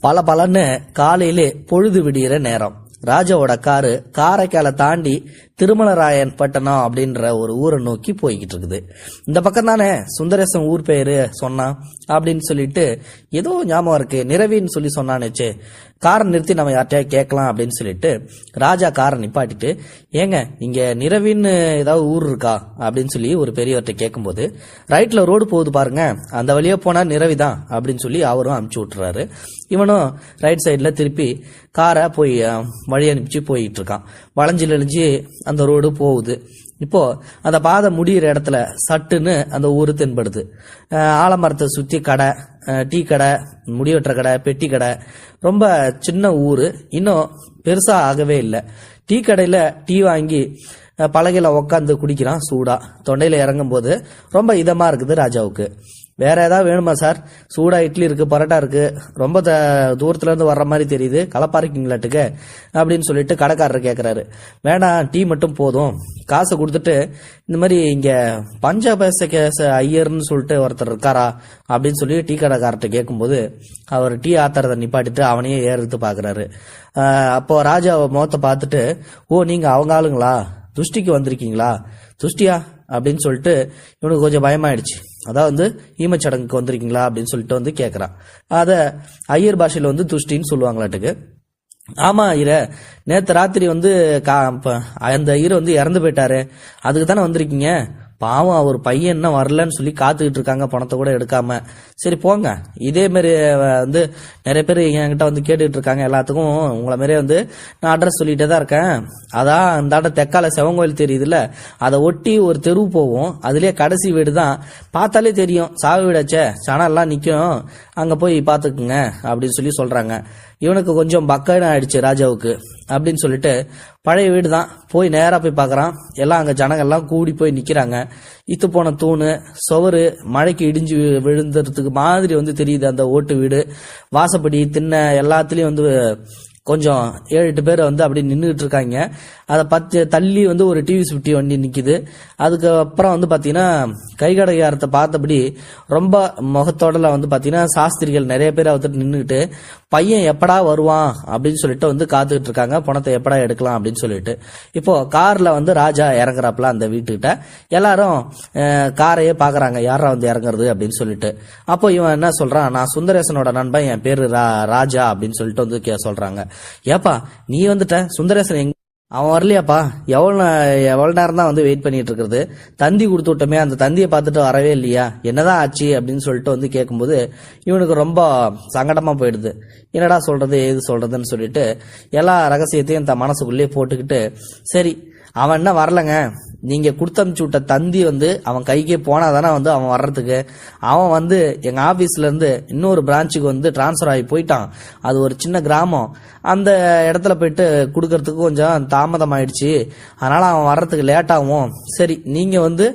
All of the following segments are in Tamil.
பல பலன்னு காலையிலே பொழுது விடியிற நேரம். ராஜாவோட காரு காரைக்காலை தாண்டி திருமலராயன் பட்டணம் அப்படின்ற ஒரு ஊரை நோக்கி போய்கிட்டு இருக்குது. இந்த பக்கம் தானே சுந்தரேசன் ஊர் பேரு சொன்னான் அப்படின்னு சொல்லிட்டு ஏதோ ஞாபகம் இருக்கு. நிறவின்னு சொல்லி சொன்னானுச்சு காரை நிறுத்தி நம்ம யார்கிட்டயா கேட்கலாம் அப்படின்னு சொல்லிட்டு ராஜா காரை நிப்பாட்டிட்டு ஏங்க இங்க நிறவின்னு ஏதாவது ஊர் இருக்கா அப்படின்னு சொல்லி ஒரு பெரியவர்கிட்ட கேட்கும்போது ரைட்ல ரோடு போகுது பாருங்க. அந்த வழியே போனா நிறவிதான் அப்படின்னு சொல்லி அவரும் அமுச்சு விட்டுறாரு. இவனும் ரைட் சைடில் திருப்பி காரை போய் வழி அனுப்பிச்சு போயிட்டு இருக்கான். வளைஞ்சு நெளிஞ்சு அந்த ரோடு போகுது. இப்போ அந்த பாதை முடியிற இடத்துல சட்டுன்னு அந்த ஊர் தென்படுது. ஆலமரத்தை சுற்றி கடை டீ கடை முடி வெட்டுற கடை பெட்டி கடை ரொம்ப சின்ன ஊர். இன்னும் பெருசாக ஆகவே இல்லை. டீ கடையில் டீ வாங்கி பலகையில் உக்காந்து குடிக்கிறான் சூடா. தொண்டையில் இறங்கும் போது ரொம்ப இதமாக இருக்குது ராஜாவுக்கு. வேற ஏதாவது வேணுமா சார்? சூடா இட்லி இருக்கு பரோட்டா இருக்கு. ரொம்ப த- தூரத்துல இருந்து வர்ற மாதிரி தெரியுது. கலப்பாரிக்கீங்களாட்டுக்கு அப்படின்னு சொல்லிட்டு கடைக்காரர் கேட்குறாரு வேணாம் டீ மட்டும் போதும். காசை கொடுத்துட்டு இந்த மாதிரி இங்க பஞ்சாபேச கேச ஐயர்னு சொல்லிட்டு ஒருத்தர் இருக்காரா? அப்படின்னு சொல்லி டீ கடைக்காரர்கிட்ட கேட்கும்போது அவர் டீ ஆத்துறதை நிப்பாட்டிட்டு அவனையே ஏறுத்து பாக்குறாரு. அப்போ ராஜா முகத்தை பார்த்துட்டு ஓ நீங்க அவங்க ஆளுங்களா? துஷ்டிக்கு வந்திருக்கீங்களா? துஷ்டியா? அப்படின்னு சொல்லிட்டு இவனுக்கு கொஞ்சம் பயமாயிடுச்சு. அதாவது வந்து ஈமச்சடங்குக்கு வந்திருக்கீங்களா? அப்படின்னு சொல்லிட்டு வந்து கேட்குறான் அதை ஐயர் பாஷையில் வந்து துஷ்டின்னு சொல்லுவாங்களாட்டுக்கு. ஆமா ஐயர நேத்து ராத்திரி வந்து கா அந்த ஐயர் வந்து இறந்து போயிட்டாரு. அதுக்கு தானே வந்திருக்கீங்க? பாவம் அவர் பையன் என்ன வரலன்னு சொல்லி காத்துக்கிட்டு இருக்காங்க பணத்தை கூட எடுக்காம. சரி போங்க. இதே மாதிரி வந்து நிறைய பேர் என்கிட்ட வந்து கேட்டுக்கிட்டு இருக்காங்க எல்லாத்துக்கும் உங்களை மாரியே வந்து நான் அட்ரஸ் சொல்லிட்டே தான் இருக்கேன். அதான் அந்த ஆட்ட தெக்கால சிவங்கோயில் தெரியுதுல்ல அதை ஒட்டி ஒரு தெரு போவோம். அதுலயே கடைசி வீடு தான் பார்த்தாலே தெரியும் சாவு வீடாச்சே சனெல்லாம் நிற்கும் அங்கே போய் பார்த்துக்குங்க அப்படின்னு சொல்லி சொல்கிறாங்க இவனுக்கு கொஞ்சம் பக்கன்னு ஆயிடுச்சு ராஜாவுக்கு அப்படின்னு சொல்லிட்டு பழைய வீடு தான் போய் நேராக போய் பார்க்கறான் எல்லாம் அங்கே ஜனங்கள்லாம் கூடி போய் நிற்கிறாங்க இத்து போன தூணு சுவரு மழைக்கு இடிஞ்சு விழுந்துறதுக்கு மாதிரி வந்து தெரியுது அந்த ஓட்டு வீடு. வாசப்படி திண்ணை எல்லாத்துலேயும் வந்து கொஞ்சம் ஏழு எட்டு பேர் வந்து அப்படி நின்றுட்டு இருக்காங்க. அதை பத்து தள்ளி வந்து ஒரு டிவி சுட்டி வண்டி நிற்கிது அதுக்கப்புறம் வந்து பார்த்தீங்கன்னா கைகடையாரத்தை பார்த்தபடி ரொம்ப முகத்தோடல வந்து பார்த்தீங்கன்னா சாஸ்திரிகள் நிறைய பேர் வந்துட்டு நின்றுட்டு பையன் எப்படா வருவான்? அப்படின்னு சொல்லிட்டு வந்து காத்துக்கிட்டு இருக்காங்க. பணத்தை எப்படா எடுக்கலாம்? அப்படின்னு சொல்லிட்டு. இப்போ காரில் வந்து ராஜா இறங்குறாப்புல அந்த வீட்டுக்கிட்ட. எல்லாரும் காரையே பார்க்குறாங்க யாரா வந்து இறங்குறது? அப்படின்னு சொல்லிட்டு. அப்போ இவன் என்ன சொல்றான்? நான் சுந்தரேசனோட நண்பன். என் பேர் ரா- ராஜா. அப்படின்னு சொல்லிட்டு வந்து கே- சொல்றாங்க. ஏப்பா நீ வந்துட்ட சுந்தரேசன் எங்க? அவன் வரலையாப்பா. எவ்வளவு நே- எவ்வளவு நேரம் தான் வந்து வெயிட் பண்ணிட்டு இருக்கிறது. தந்தி கொடுத்து விட்டோமே அந்த தந்தியை பார்த்துட்டு வரவே இல்லையா? என்னதான் ஆச்சு அப்படின்னு சொல்லிட்டு வந்து கேட்கும்போது இவனுக்கு ரொம்ப சங்கடமா போயிடுது. என்னடா சொல்றது ஏது சொல்றதுன்னு சொல்லிட்டு எல்லா ரகசியத்தையும் தன் மனசுக்குள்ளேயே போட்டுக்கிட்டு சரி அவன் என்ன வரலங்க. நீங்க கொடுத்து விட்ட தந்தி வந்து அவன் கைக்கே போனாதானே வந்து அவன் வர்றதுக்கு? அவன் வந்து எங்க ஆபீஸ்ல இருந்து இன்னொரு பிரான்ச்சுக்கு வந்து டிரான்ஸ்ஃபர் ஆகி போயிட்டான். அது ஒரு சின்ன கிராமம். அந்த இடத்துல போயிட்டு கொடுக்கறதுக்கு கொஞ்சம் தாமதம் ஆயிடுச்சு அதனால அவன் வர்றதுக்கு லேட் ஆகும். சரி நீங்க வந்து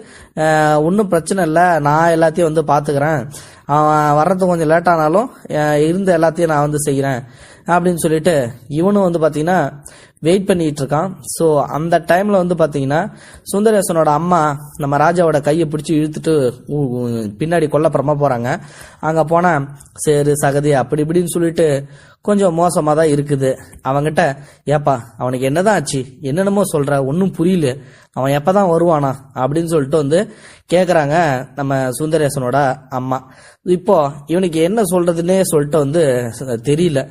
ஒன்றும் பிரச்சனை இல்லை. நான் எல்லாத்தையும் வந்து பாத்துக்கிறேன். அவன் வர்றதுக்கு கொஞ்சம் லேட் ஆனாலும் இருந்த எல்லாத்தையும் நான் வந்து செய்கிறேன் அப்படின்னு சொல்லிட்டு இவனும் வந்து பாத்தீங்கன்னா வெயிட் பண்ணிட்டு இருக்கான் ஸோ அந்த டைம்ல வந்து பாத்தீங்கன்னா சுந்தரேசனோட அம்மா நம்ம ராஜாவோட கையை பிடிச்சி இழுத்துட்டு பின்னாடி கொல்லப்புறமா போறாங்க. அங்க போனா சரி சகதி அப்படி இப்படின்னு சொல்லிட்டு கொஞ்சம் மோசமா தான் இருக்குது. அவங்கிட்ட ஏப்பா அவனுக்கு என்னதான் ஆச்சு? என்னென்னமோ சொல்ற ஒன்றும் புரியல. அவன் எப்பதான் வருவானா? அப்படின்னு சொல்லிட்டு வந்து கேக்குறாங்க நம்ம சுந்தரேசனோட அம்மா. இப்போ இவனுக்கு என்ன சொல்றதுன்னே சொல்லிட்டு வந்து தெரியல.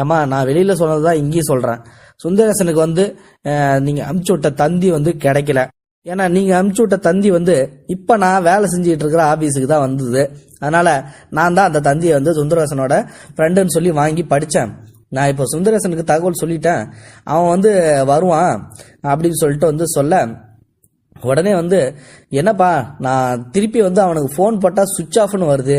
ஏமா நான் வெளியில சொன்னதுதான் இங்கேயும் சொல்றேன். சுந்தரேசனுக்கு வந்து நீங்கள் நீங்க அமுச்சு விட்ட தந்தி வந்து கிடைக்கல. ஏன்னா நீங்க அனுப்பிச்சு விட்ட தந்தி வந்து இப்ப நான் வேலை செஞ்சுட்டு இருக்கிற ஆபீஸுக்கு தான் வந்தது. அதனால நான் தான் அந்த தந்தியை வந்து சுந்தரேசனோட ஃப்ரெண்டுன்னு சொல்லி வாங்கி படித்தேன் நான் இப்போ சுந்தரேசனுக்கு தகவல் சொல்லிட்டேன். அவன் வந்து வருவான் அப்படின்னு சொல்லிட்டு வந்து சொல்ல உடனே வந்து என்னப்பா நான் திருப்பி வந்து அவனுக்கு ஃபோன் போட்டால் சுவிட்ச் ஆஃப்னு வருது.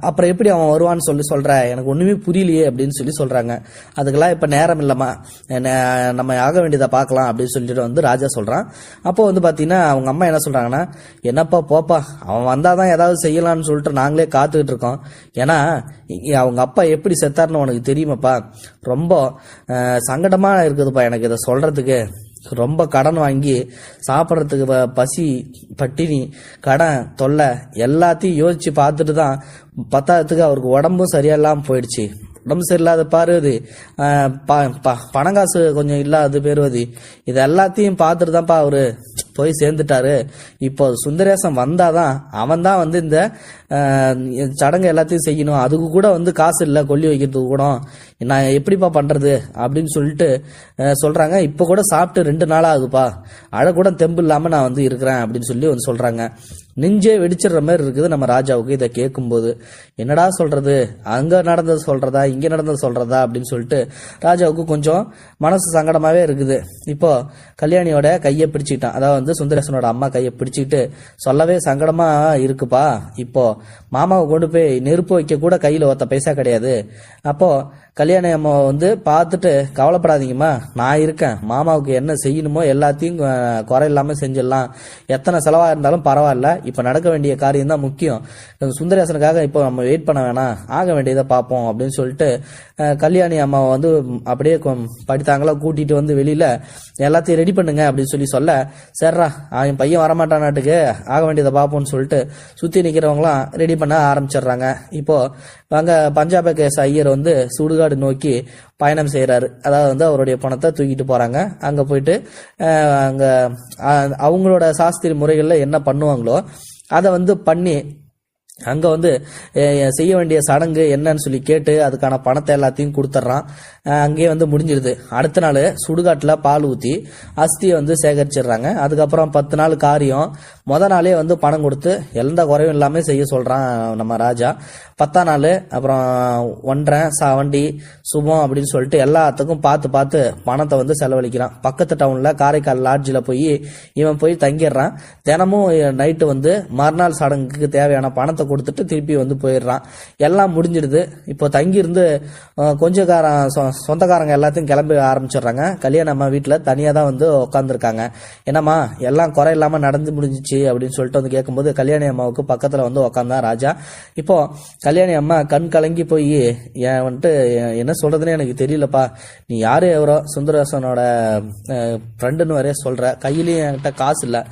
அப்புறம் எப்படி அவன் வருவான்னு சொல்லி சொல்கிற எனக்கு ஒன்றுமே புரியலையே அப்படின்னு சொல்லி சொல்கிறாங்க அதுக்கெல்லாம் இப்போ நேரம் இல்லைம்மா. நே- நம்ம ஆக வேண்டியதை பார்க்கலாம் அப்படின்னு சொல்லிட்டு வந்து ராஜா சொல்கிறான் அப்போ வந்து பார்த்தீங்கன்னா அவங்க அம்மா என்ன சொல்கிறாங்கன்னா என்னப்பா போப்பா அவன் வந்தால் தான் ஏதாவது செய்யலாம்னு சொல்லிட்டு நாங்களே காத்துக்கிட்டு இருக்கோம். ஏன்னா அவங்க அப்பா எப்படி செத்தாருன்னு உனக்கு தெரியுமாப்பா? ரொம்ப சங்கடமாக இருக்குதுப்பா எனக்கு இதை சொல்கிறதுக்கு ரொம்ப கடன் வாங்கி சாப்பிட்றதுக்கு பசி பட்டினி கடன் தொல்லை எல்லாத்தையும் யோசிச்சு பார்த்துட்டு தான் பத்தாயிரத்துக்கு அவருக்கு உடம்பும் சரியில்லாம போயிடுச்சு. உடம்பு சரியில்லாத பாருவது ப- பணம் காசு கொஞ்சம் இல்லாத பேர்வதி இது எல்லாத்தையும் பார்த்துட்டு தான்ப்பா அவரு போய் சேர்ந்துட்டாரு. இப்போ சுந்தரேசன் வந்தாதான் அவன் தான் வந்து இந்த சடங்கு எல்லாத்தையும் செய்யணும். அதுக்கு கூட வந்து காசு இல்லை கொல்லி வைக்கிறதுக்கு கூட. நான் எப்படிப்பா பண்றது? அப்படின்னு சொல்லிட்டு சொல்கிறாங்க சொல்றாங்க. இப்போ கூட சாப்பிட்டு ரெண்டு நாள் ஆகுதுப்பா. அழ தெம்பு இல்லாம நான் வந்து இருக்கிறேன் அப்படின்னு சொல்லி வந்து சொல்றாங்க. நெஞ்சே வெடிச்சிடுற மாதிரி இருக்குது நம்ம ராஜாவுக்கு. இதை கேட்கும்போது என்னடா சொல்றது? அங்க நடந்தது சொல்றதா? இங்க நடந்தது சொல்றதா? அப்படின்னு சொல்லிட்டு ராஜாவுக்கு கொஞ்சம் மனசு சங்கடமாவே இருக்குது. இப்போ கல்யாணியோட கையை பிடிச்சிக்கிட்டான். அதாவது வந்து சுந்தரேசனோட அம்மா கையை பிடிச்சிக்கிட்டு சொல்லவே சங்கடமா இருக்குப்பா. இப்போ மாமாவை கொண்டு போய் நெருப்பு வைக்க கூட கையில ஒத்த பைசா கிடையாது. அப்போ கல்யாணி அம்மா வந்து பார்த்துட்டு கவலைப்படாதீங்கம்மா. நான் இருக்கேன். மாமாவுக்கு என்ன செய்யணுமோ எல்லாத்தையும் அஹ், குறை செஞ்சிடலாம். எத்தனை செலவா இருந்தாலும் பரவாயில்ல. இப்ப நடக்க வேண்டிய காரியம் தான் முக்கியம் சுந்தரேசனுக்காக இப்போ நம்ம வெயிட் பண்ண வேணாம். ஆக வேண்டியதை பார்ப்போம் அப்படின்னு சொல்லிட்டு கல்யாணி அம்மாவை வந்து அப்படியே படித்தாங்களா கூட்டிட்டு வந்து வெளியில எல்லாத்தையும் ரெடி பண்ணுங்க அப்படின்னு சொல்லி சொல்ல சரிடா அவன் பையன் வரமாட்டானாட்டுக்கு ஆக வேண்டியதை பார்ப்போம்னு சொல்லிட்டு சுத்தி நிக்கிறவங்களாம் ரெடி பண்ண ஆரம்பிச்சிடுறாங்க. இப்போ அங்க பஞ்சாப கேஸ் ஐயர் வந்து சுடுகாடு நோக்கி பயணம் செய்கிறாரு அதாவது வந்து அவருடைய பணத்தை தூக்கிட்டு போறாங்க. அங்க போயிட்டு அங்கே அங்க அவங்களோட சாஸ்திரி முறைகள்ல என்ன பண்ணுவாங்களோ அதை வந்து பண்ணி அங்கே வந்து செய்ய வேண்டிய சடங்கு என்னன்னு சொல்லி கேட்டு அதுக்கான பணத்தை எல்லாத்தையும் கொடுத்துட்றான் அங்கேயே வந்து முடிஞ்சிருது. அடுத்த நாள் சுடுகாட்டில் பால் ஊற்றி அஸ்தியை வந்து சேகரிச்சிடுறாங்க அதுக்கப்புறம் பத்து நாள் காரியம். முத நாளே வந்து பணம் கொடுத்து எந்த குறையும் இல்லாமல் செய்ய சொல்கிறான் நம்ம ராஜா. பத்தாம் நாள் அப்புறம் ஒன்றரை சாவண்டி சுபம் அப்படின்னு சொல்லிட்டு எல்லாத்துக்கும் பார்த்து பார்த்து பணத்தை வந்து செலவழிக்கிறான். பக்கத்து டவுனில் காரைக்கால் லாட்ஜில் போய் இவன் போய் தங்கிடுறான் தினமும் நைட்டு வந்து மறுநாள் சடங்குக்கு தேவையான பணத்தை கொடுத்துட்டு திருப்பி வந்து போயிடுறான். எல்லாம் முடிஞ்சிடுது. இப்போ தங்கியிருந்து கொஞ்சக்காரன் சொ- சொந்தக்காரங்க எல்லாத்தையும் கிளம்பி ஆரம்பிச்சிடுறாங்க. கல்யாணம் அம்மா வீட்டில் தனியாக தான் வந்து உட்காந்துருக்காங்க என்னம்மா எல்லாம் குறை இல்லாமல் நடந்து முடிஞ்சிச்சு அப்படின்னு சொல்லிட்டு வந்து கேட்கும்போது கல்யாணி அம்மாவுக்கு பக்கத்தில் வந்து உக்காந்தான் ராஜா. இப்போ கல்யாணி அம்மா கண் கலங்கி போய் என் வந்துட்டு என்ன சொல்றதுன்னு எனக்கு தெரியலப்பா. நீ யாரு எவரோ சுந்தரேசனோட ஃப்ரெண்டுன்னு வரைய சொல்ற. கையிலையும் என்கிட்ட காசு இல்லை.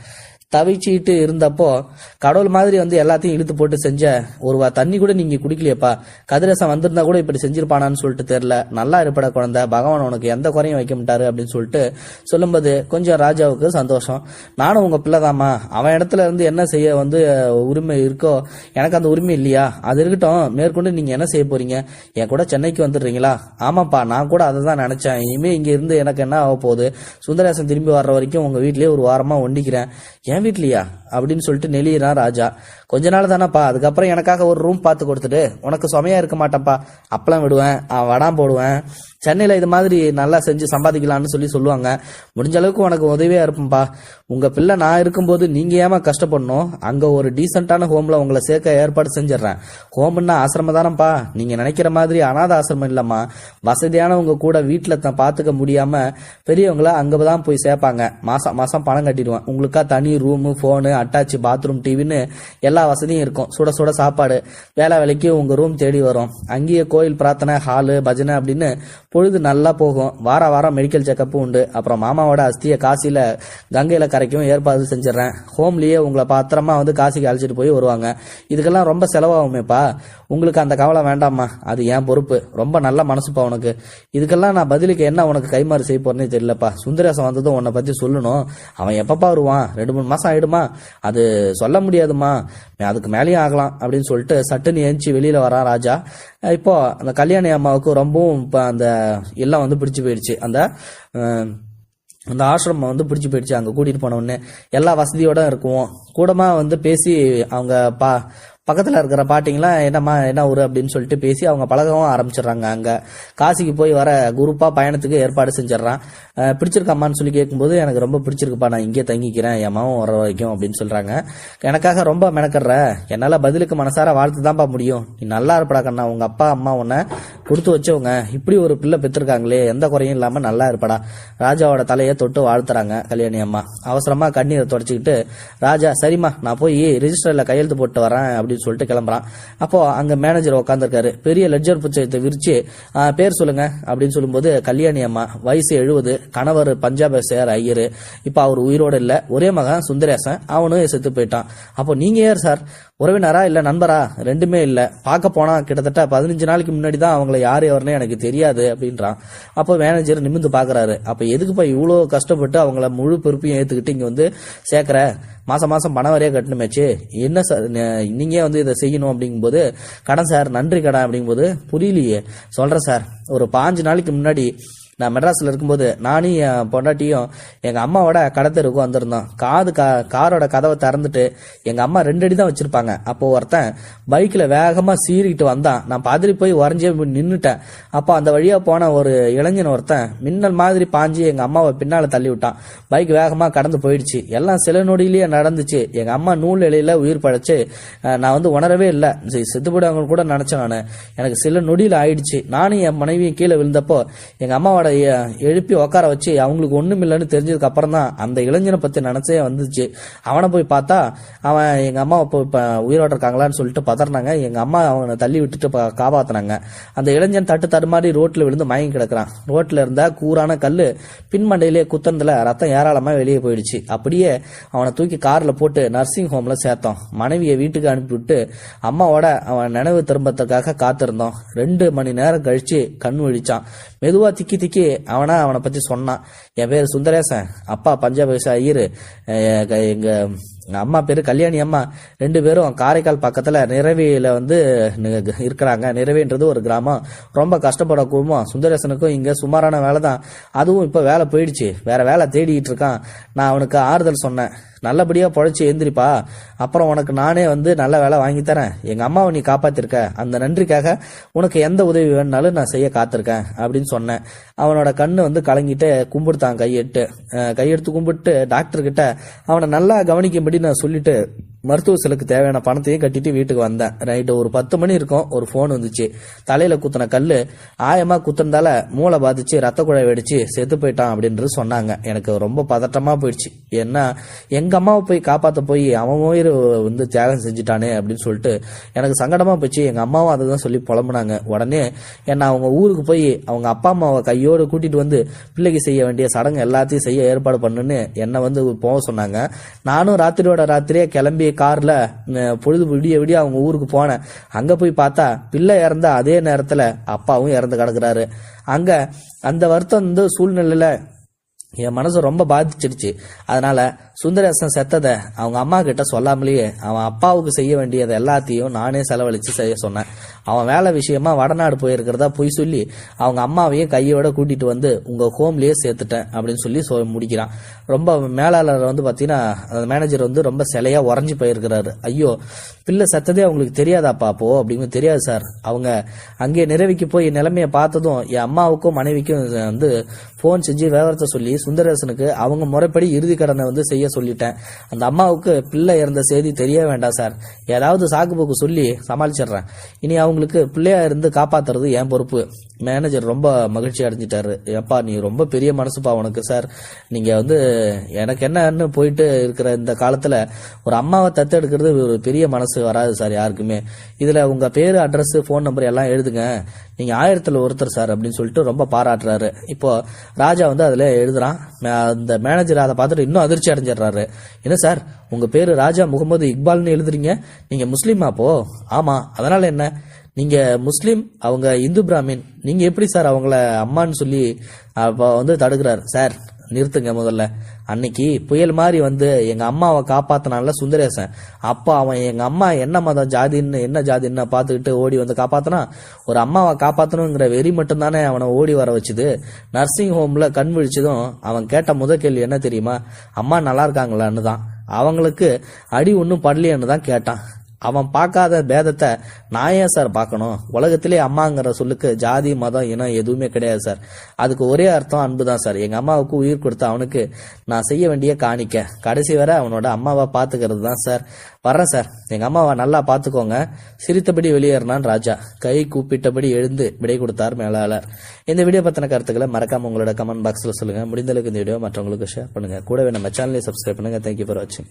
தவிச்சிட்டு இருந்தப்போ கடவுள் மாதிரி வந்து எல்லாத்தையும் இழுத்து போட்டு செஞ்ச ஒரு வா தண்ணி கூட நீங்க குடிக்கலையப்பா. கதிரசம் வந்திருந்தா கூட இப்படி செஞ்சிருப்பானான்னு சொல்லிட்டு தெரியல. நல்லா இருப்பட குழந்தை. பகவான் உனக்கு எந்த குறையும் வைக்க மாட்டாரு அப்படின்னு சொல்லிட்டு சொல்லும்போது கொஞ்சம் ராஜாவுக்கு சந்தோஷம். நானும் உங்க பிள்ளைதாம்மா. அவன் இடத்துல இருந்து என்ன செய்ய வந்து உரிமை இருக்கோ எனக்கு அந்த உரிமை இல்லையா? அது இருக்கட்டும். மேற்கொண்டு நீங்க என்ன செய்ய போறீங்க? என் கூட சென்னைக்கு வந்துடுறீங்களா? ஆமாப்பா. நான் கூட அதை தான் நினைச்சேன். இனிமே இங்க இருந்து எனக்கு என்ன ஆக போகுது? சுந்தரேசன் திரும்பி வர்ற வரைக்கும் உங்க வீட்லயே ஒரு வாரமா ஒண்டிக்கிறேன். என் வீட்லயா அப்படின்னு சொல்லிட்டு நெளியினா ராஜா. கொஞ்ச நாள் தானப்பா அதுக்கப்புறம் எனக்காக ஒரு ரூம் பார்த்து கொடுத்துட்டு உனக்கு சுமையா இருக்க மாட்டேன்ப்பா. அப்பளம் விடுவேன் வடாம் போடுவேன். சென்னையில இது மாதிரி நல்லா செஞ்சு சம்பாதிக்கலாம்னு சொல்லி சொல்லுவாங்க. முடிஞ்ச அளவுக்கு உனக்கு உதவியா இருப்பேன்ப்பா உங்க பிள்ளை நான் இருக்கும்போது நீங்க ஏமா கஷ்டப்படணும்? அங்க ஒரு டீசென்டான ஹோம்ல உங்களை சேர்க்க ஏற்பாடு செஞ்சிடறேன். ஹோம்னா ஆசிரமம் தானப்பா நீங்க நினைக்கிற மாதிரி அனாத ஆசிரமம் இல்லம்மா. வசதியான உங்க கூட வீட்டுல தான் பாத்துக்க முடியாம பெரியவங்கள அங்கதான் போய் சேர்ப்பாங்க. மாசம் மாசம் பணம் கட்டிடுவேன். உங்களுக்கா தனி ரூமு போனு அட்டாச் பாத்ரூம் டிவின்னு எல்லா வசதியும் இருக்கும். சுட சுட சாப்பாடு. வேலை வேலைக்கு உங்க ரூம் தேடி வரும். அங்கேயே கோயில் பிரார்த்தனை ஹாலு பஜனை அப்படின்னு பொழுது நல்லா போகும். வார வாரம் மெடிக்கல் செக்கப்பும் உண்டு. அப்புறம் மாமாவோட அஸ்தியை காசியில கங்கையில கரைக்கும் ஏற்பாடு செஞ்சிடறேன். ஹோம்லயே உங்களை பத்திரமா வந்து காசிக்கு அழைச்சிட்டு போய் வருவாங்க. இதுக்கெல்லாம் ரொம்ப செலவாகுமேப்பா. உங்களுக்கு அந்த கவலை வேண்டாம்மா. அது என் பொறுப்பு. ரொம்ப நல்ல மனசுப்பா உனக்கு. இதுக்கெல்லாம் நான் பதிலுக்கு என்ன உனக்கு கைமாறு செய்ய போறேனே தெரியலப்பா. சுந்தரேசன் வந்ததும் உன்னை பத்தி சொல்லணும். அவன் எப்பப்பா வருவான்? ரெண்டு மூணு மாசம் ஆயிடுமா? அது சொல்ல முடியாதுமா. அதுக்கு மேலேயும் ஆகலாம் அப்படின்னு சொல்லிட்டு சட்டுன்னு ஏஞ்சி வெளியில வரான் ராஜா. இப்போ அந்த கல்யாணி அம்மாவுக்கு ரொம்பவும் இப்போ அந்த எல்லாம் வந்து பிடிச்சு போயிடுச்சு. அந்த அந்த ஆசிரமம் வந்து பிடிச்சி போயிடுச்சு. அங்கே கூட்டிகிட்டு போன உடனே எல்லா வசதியோட இருக்கும் கூடமாக வந்து பேசி அவங்க பா பக்கத்தில் இருக்கிற பாட்டிங்களாம் என்னம்மா என்ன ஊர் அப்படின்னு சொல்லிட்டு பேசி அவங்க பழகவும் ஆரம்பிச்சிடுறாங்க அங்கே. காசிக்கு போய் வர குரூப்பாக பயணத்துக்கு ஏற்பாடு செஞ்சிடறான். பிடிச்சிருக்காமான்னு பிடிச்சிருக்காம்மான்னு சொல்லி கேட்கும்போது எனக்கு ரொம்ப பிடிச்சிருக்குப்பா நான் இங்கே தங்கிக்கிறேன் என் மாவும் வர வரைக்கும் அப்படின்னு சொல்கிறாங்க எனக்காக ரொம்ப மெனக்கடுற என்னால் பதிலுக்கு மனசார வாழ்த்து தான்ப்பா முடியும். நீ நல்லா இருப்படா கண்ணா உங்கள் அப்பா அம்மா உன்னை கொடுத்து வச்சவங்க. இப்படி ஒரு பிள்ளை பெற்றிருக்காங்களே எந்த குறையும் இல்லாமல் நல்லா இருப்படா. ராஜாவோட தலையை தொட்டு வாழ்த்துறாங்க கல்யாணி அம்மா. அவசரமாக கண்ணீரை தொடச்சிக்கிட்டு ராஜா சரிம்மா நான் போய் ரிஜிஸ்டரில் கையெழுத்து போட்டு வரேன் அப்படின்னு சொல்லிட்டு கிளம்புறான். அப்போ அங்க மேனேஜர் உட்காந்துருக்காரு பெரிய லெட்ஜர் புத்தகத்தை விரிச்சு பேர் சொல்லுங்க அப்படின்னு சொல்லும்போது கல்யாணி அம்மா வயசு எழுபது கணவர் பஞ்சாபை சேர் ஐயர். இப்ப அவர் உயிரோட இல்ல. ஒரே மகன் சுந்தரேசன். அவனும் செத்து போயிட்டான். அப்போ நீங்க யார் சார்? உறவினரா இல்ல நண்பரா? ரெண்டுமே இல்ல. பார்க்க போனா கிட்டத்தட்ட பதினஞ்சு நாளைக்கு முன்னாடி தான் அவங்கள யார் யாருன்னு எனக்கு தெரியாது அப்படின்றான். அப்போ மேனேஜர் நிமிந்து பாக்குறாரு. அப்ப எதுக்குப்பா இவ்வளோ கஷ்டப்பட்டு அவங்கள முழு பொறுப்பையும் ஏத்துக்கிட்டு இங்க வந்து சேர்க்குற? மாசம் மாசம் பணம் வரையே கட்டணுமேச்சு. என்ன சார் ந- நீங்க வந்து இதை செய்யணும் அப்படிங்கும்போது கடன் சார் நன்றி கடன் அப்படிங்கும்போது புரியலையே. சொல்கிறேன் சார் ஒரு பாஞ்சு நாளைக்கு முன்னாடி நான் மெட்ராஸில் இருக்கும்போது நானும் என் பொண்டாட்டியும் எங்கள் அம்மாவோட கடத்தருக்கு வந்திருந்தோம். காது கா காரோட கதவை திறந்துட்டு எங்கள் அம்மா ரெண்டு அடி தான் வச்சுருப்பாங்க. அப்போ ஒருத்தன் பைக்கில் வேகமாக சீறிக்கிட்டு வந்தான். நான் பாதிரி போய் உறைஞ்சே நின்றுட்டேன் அப்போ அந்த வழியாக போன ஒரு இளைஞன் ஒருத்தன் மின்னல் மாதிரி பாஞ்சு எங்கள் அம்மாவை பின்னால் தள்ளி விட்டான் பைக் வேகமாக கடந்து போயிடுச்சு. எல்லாம் சில நொடியிலேயே நடந்துச்சு. எங்கள் அம்மா நூல் இலையில் உயிர் பழச்சி நான் வந்து உணரவே இல்லை. செத்துப்படாங்க கூட நினச்சேன் நான். எனக்கு சில நொடியில் ஆயிடுச்சு. நானும் என் மனைவியும் கீழே விழுந்தப்போ எங்கள் அம்மாவோட எழுப்பி உட்கார வச்சு அவங்களுக்கு ஒண்ணும் இல்லைன்னு தெரிஞ்சதுக்கு அப்புறம் தான் அந்த இளைஞனை பத்தி நினைச்சே வந்துச்சு. அவனை போய் பார்த்தா அவன் எங்க அம்மா இப்போ இப்ப உயிரோட இருக்காங்களான்னு சொல்லிட்டு பதறினாங்க. எங்க அம்மா அவனை தள்ளி விட்டுட்டு ப- அந்த இளைஞன் தட்டு தடுமாறி ரோட்ல விழுந்து மயங்கி கிடக்குறான். ரோட்ல இருந்த கூரான கல் பின்மண்டையிலே குத்தனதுல ரத்தம் ஏராளமா வெளியே போயிடுச்சு. அப்படியே அவனை தூக்கி கார்ல போட்டு நர்சிங் ஹோம்ல சேர்த்தோம். மனைவியை வீட்டுக்கு அனுப்பிவிட்டு அம்மாவோட அவன் நினைவு திரும்பத்துக்காக காத்திருந்தோம். ரெண்டு மணி நேரம் கழிச்சு கண் விழிச்சான். மெதுவா திக்கி திக்கி அவனா அவனை பத்தி சொன்னான். என் பேர் சுந்தரேசன். அப்பா பஞ்சாப் விவசாய ஐயரு எங்க- அம்மா பேரு கல்யாணி அம்மா. ரெண்டு பேரும் காரைக்கால் பக்கத்துல நிறவியில வந்து இருக்கிறாங்க. நிறவின்றது ஒரு கிராமம். ரொம்ப கஷ்டப்பட குடும்பம் சுந்தரேசனுக்கும் இங்க சுமாரான வேலை தான் அதுவும் இப்ப வேலை போயிடுச்சு. வேற வேலை தேடிட்டு இருக்கான். நான் அவனுக்கு ஆறுதல் சொன்னேன். நல்லபடியாக பொழைச்சி எழுந்திரிப்பா. அப்புறம் உனக்கு நானே வந்து நல்ல வேலை வாங்கி தரேன். எங்கள் அம்மாவை நீ காப்பாத்திருக்க. அந்த நன்றிக்காக உனக்கு எந்த உதவி வேணுனாலும் நான் செய்ய காத்திருக்கேன் அப்படின்னு சொன்னேன். அவனோட கண்ணு வந்து கலங்கிட்டு கும்பிடுத்தான் கையெட்டு. கையெடுத்து கும்பிட்டு டாக்டர்கிட்ட அவனை நல்லா கவனிக்கும்படி நான் சொல்லிட்டு மருத்துவ செலவுக்கு தேவையான பணத்தையும் கட்டிட்டு வீட்டுக்கு வந்தேன். நைட்டு ஒரு பத்து மணி இருக்கும். ஒரு ஃபோன் வந்துச்சு. தலையில குத்தின கல் ஆயமா குத்துனதால மூளை பாதிச்சு ரத்த குழாய் வெடிச்சு செத்து போயிட்டான் அப்படின்றது சொன்னாங்க. எனக்கு ரொம்ப பதட்டமா போயிடுச்சு. ஏன்னா எங்க அம்மாவை போய் காப்பாத்த போய் அவன் உயிர் வந்து தியாகம் செஞ்சுட்டானே அப்படின்னு சொல்லிட்டு எனக்கு சங்கடமா போச்சு. எங்க அம்மாவும் அதை தான் சொல்லி புலம்புனாங்க. உடனே என்ன அவங்க ஊருக்கு போய் அவங்க அப்பா அம்மாவை கையோடு கூட்டிட்டு வந்து பிள்ளைக்கு செய்ய வேண்டிய சடங்கு எல்லாத்தையும் செய்ய ஏற்பாடு பண்ணுன்னு என்னை வந்து போக சொன்னாங்க. நானும் ராத்திரியோட ராத்திரியே கிளம்பி கார்ல பொழுது விடிய விடிய அவங்க ஊருக்கு போனேன். அங்க போய் பார்த்தா பிள்ளை இறந்த அதே நேரத்துல அப்பாவும் இறந்து கிடக்குறாரு. அங்க அந்த வருத்தம் வந்து சூழ்நிலையில என் மனசு ரொம்ப பாதிச்சிடுச்சு. அதனால சுந்தரேசன் செத்ததை அவங்க அம்மா கிட்ட சொல்லாமலேயே அவன் அப்பாவுக்கு செய்ய வேண்டியதை எல்லாத்தையும் நானே செலவழித்து செய்ய சொன்னேன். அவன் வேலை விஷயமா வடநாடு போயிருக்கிறதா பொய் சொல்லி அவங்க அம்மாவையும் கையோட கூட்டிட்டு வந்து உங்க ஹோம்லயே சேர்த்துட்டேன் அப்படின்னு சொல்லி சொ- முடிக்கிறான். ரொம்ப மேலாளர் வந்து பார்த்தீங்கன்னா அந்த மேனேஜர் வந்து ரொம்ப சிலையா உறைஞ்சி போயிருக்கிறாரு. ஐயோ பிள்ளை செத்ததே அவங்களுக்கு தெரியாதாப்பா அப்போ? அப்படின்னு தெரியாது சார். அவங்க அங்கே நிறைவிக்கு போய் நிலைமையை பார்த்ததும் என் அம்மாவுக்கும் மனைவிக்கும் வந்து ஃபோன் செஞ்சு விவரத்தை சொல்லி சுந்தரேசனுக்கு அவங்க முறைப்படி இறுதி கடனை வந்து செய்ய சொல்லிட்டேன். அந்த அம்மாவுக்கு பிள்ளை இறந்த செய்தி தெரிய வேண்டாம் சார். ஏதாவது சாக்கு போக்கு சொல்லி சமாளிச்சிடுறேன். இனி அவங்களுக்கு பிள்ளையா இருந்து காப்பாத்துறது என் பொறுப்பு. மேனேஜர் ரொம்ப மகிழ்ச்சி அடைஞ்சிட்டாரு. ஏப்பா நீ ரொம்ப பெரிய மனசுப்பா உனக்கு சார். நீங்க வந்து எனக்கு என்னன்னு போயிட்டு இருக்கிற இந்த காலத்துல ஒரு அம்மாவை தத்தெடுக்கிறது ஒரு பெரிய மனசு வராது சார் யாருக்குமே. இதுல உங்க பேரு அட்ரஸ் ஃபோன் நம்பர் எல்லாம் எழுதுங்க. நீங்க ஆயிரத்துல ஒருத்தர் சார் அப்படின்னு சொல்லிட்டு ரொம்ப பாராட்டுறாரு. இப்போ ராஜா வந்து அதுல எழுதுறான். அந்த மேனேஜர் அதை பார்த்துட்டு இன்னும் அதிர்ச்சி அடைஞ்சிடுறாரு என்ன சார் உங்க பேரு ராஜா முகமது இக்பால்னு எழுதுறீங்க? நீங்க முஸ்லீமா அப்போ? ஆமா. அதனால என்ன? நீங்க முஸ்லீம் அவங்க இந்து பிராமின். நீங்க எப்படி சார் அவங்கள அம்மான்னு சொல்லி அப்ப வந்து தடுக்கிறார்? சார் நிறுத்துங்க முதல்ல. அன்னைக்கு புயல் மாதிரி வந்து எங்க அம்மாவை காப்பாத்தினால சுந்தரேசன். அப்போ அவன் எங்க அம்மா என்ன மதம் ஜாதின்னு என்ன ஜாதின்னு பார்த்துக்கிட்டு ஓடி வந்து காப்பாத்தினா? ஒரு அம்மாவை காப்பாத்தணுங்கிற வெறி மட்டும்தானே அவனை ஓடி வர வச்சுது. நர்சிங் ஹோம்ல கண் விழிச்சதும் அவன் கேட்ட முதல் கேள்வி என்ன தெரியுமா? அம்மா நல்லா இருக்காங்களான்னு தான் அவங்களுக்கு அடி ஒன்றும் படலையேன்னு தான் கேட்டான். அவன் பார்க்காத பேதத்தை நான் ஏன் சார் பார்க்கணும்? உலகத்திலே அம்மாங்கிற சொல்லுக்கு ஜாதி மதம் இனம் எதுவுமே கிடையாது சார். அதுக்கு ஒரே அர்த்தம் அன்பு தான் சார். எங்கள் அம்மாவுக்கு உயிர் கொடுத்த அவனுக்கு நான் செய்ய வேண்டிய காணிக்க. கடைசி வரை அவனோட அம்மாவை பார்த்துக்கிறது தான் சார். வர்றேன் சார். எங்கள் அம்மாவை நல்லா பார்த்துக்கோங்க. சிரித்தபடி வெளியேறினான் ராஜா. கை கூப்பிட்டபடி எழுந்து விடை கொடுத்தார் மேலாளர். இந்த வீடியோ பற்றின கருத்துக்களை மறக்காம உங்களோட கமெண்ட் பாக்ஸில் சொல்லுங்கள் முடிந்த அளவுக்கு இந்த வீடியோ மற்றவங்களுக்கு ஷேர் பண்ணுங்கள் கூடவே நம்ம சேனலை சப்ஸ்கிரைப் பண்ணுங்கள் தேங்க்யூ ஃபார் வாட்சிங்